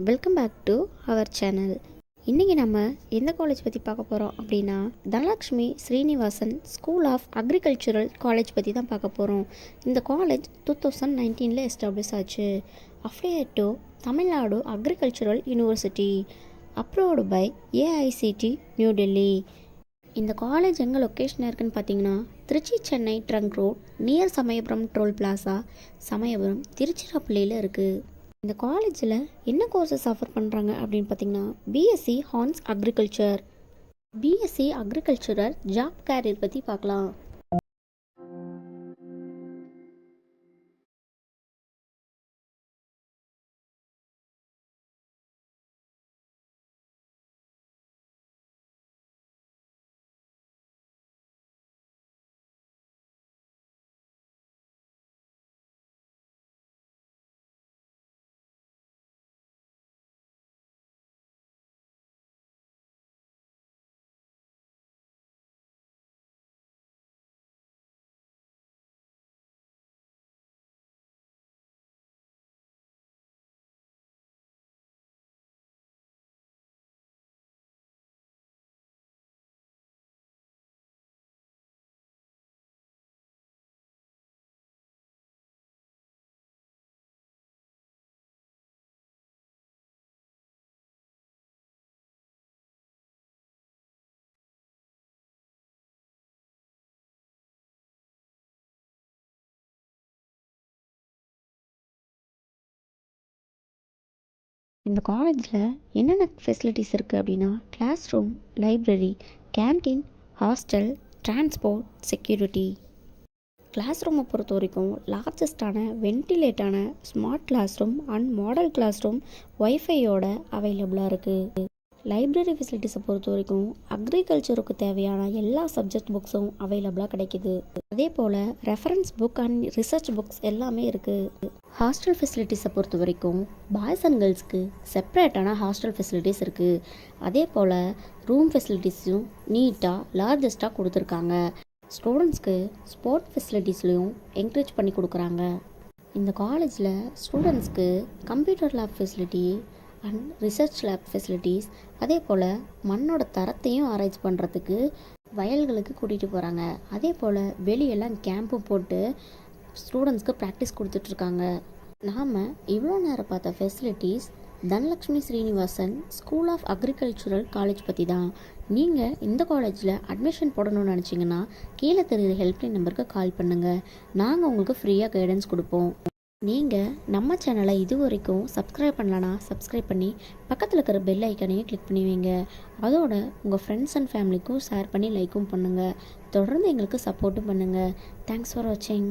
Welcome back to our channel இன்றைக்கி நம்ம எந்த காலேஜ் பற்றி பார்க்க போகிறோம் அப்படின்னா Dhanalakshmi Srinivasan school of agricultural college பற்றி தான் பார்க்க போகிறோம் இந்த காலேஜ் டூ தௌசண்ட் நைன்டீனில் எஸ்டாப்ளிஷ் ஆச்சு. Affiliate to Tamil Nadu agricultural university approved by AICT New Delhi இந்த காலேஜ் எங்கே லொக்கேஷன் இருக்குன்னு பார்த்தீங்கன்னா Trichy Chennai trunk road near Samayapuram toll plaza Samayapuram திருச்சிராப்பள்ளியில் இருக்குது இந்த காலேஜில் என்ன கோர்சஸ் ஆஃபர் பண்ணுறாங்க அப்படின்னு பார்த்தீங்கன்னா BSc hons agriculture BSc agriculture job career பற்றி பார்க்கலாம். இந்த காலேஜில் என்னென்ன ஃபெசிலிட்டிஸ் இருக்குது அப்படின்னா class room library canteen hostel transport security class ரூமை பொறுத்த வரைக்கும் லார்ஜஸ்டான வென்டிலேட்டான smart class room and model class room ஒய்ஃபையோட அவைலபிளாக இருக்குது லைப்ரரி ஃபெசிலிட்டிஸை பொறுத்த வரைக்கும் அக்ரிகல்ச்சருக்கு தேவையான எல்லா சப்ஜெக்ட் புக்ஸும் அவைலபிளாக கிடைக்குது. அதே போல் reference book and research books எல்லாமே இருக்குது ஹாஸ்டல் ஃபெசிலிட்டிஸை பொறுத்த வரைக்கும் பாய்ஸ் அண்ட் கேர்ள்ஸ்க்கு செப்பரேட்டான ஹாஸ்டல் ஃபெசிலிட்டிஸ் இருக்குது அதே போல் ரூம் ஃபெசிலிட்டிஸும் நீட்டாக லார்ஜஸ்ட்டாக கொடுத்துருக்காங்க. ஸ்டூடெண்ட்ஸ்க்கு ஸ்போர்ட் ஃபெசிலிட்டிஸ்லையும் என்கரேஜ் பண்ணி கொடுக்குறாங்க. இந்த காலேஜில் ஸ்டூடெண்ட்ஸ்க்கு computer lab facility and research lab facilities அதே போல் மண்ணோட தரத்தையும் ஆராய்ச்சி பண்ணுறதுக்கு வயல்களுக்கு கூட்டிகிட்டு போகிறாங்க அதே போல் வெளியெல்லாம் கேம்பும் போட்டு ஸ்டூடெண்ட்ஸ்க்கு ப்ராக்டிஸ் கொடுத்துட்ருக்காங்க நாம் இவ்வளோ நேரம் பார்த்த facilities Dhanalakshmi Srinivasan school of agricultural college பற்றி தான். நீங்கள் இந்த காலேஜில் அட்மிஷன் போடணும்னு நினச்சிங்கன்னா கீழே தெரிகிற ஹெல்ப்லைன் நம்பருக்கு கால் பண்ணுங்கள் நாங்கள் உங்களுக்கு ஃப்ரீயாக கைடன்ஸ் கொடுப்போம். நீங்கள் நம்ம சேனலை இது வரைக்கும் சப்ஸ்கிரைப் பண்ணலனா சப்ஸ்கிரைப் பண்ணி பக்கத்தில் இருக்கிற பெல் ஐக்கானையும் கிளிக் பண்ணி வைங்க. அதோட உங்கள் ஃப்ரெண்ட்ஸ் அண்ட் ஃபேமிலிக்கும் ஷேர் பண்ணி லைக்கும் பண்ணுங்கள் தொடர்ந்து எங்களுக்கு சப்போர்ட்டும் பண்ணுங்கள் தேங்க்ஸ் ஃபார் வாட்சிங்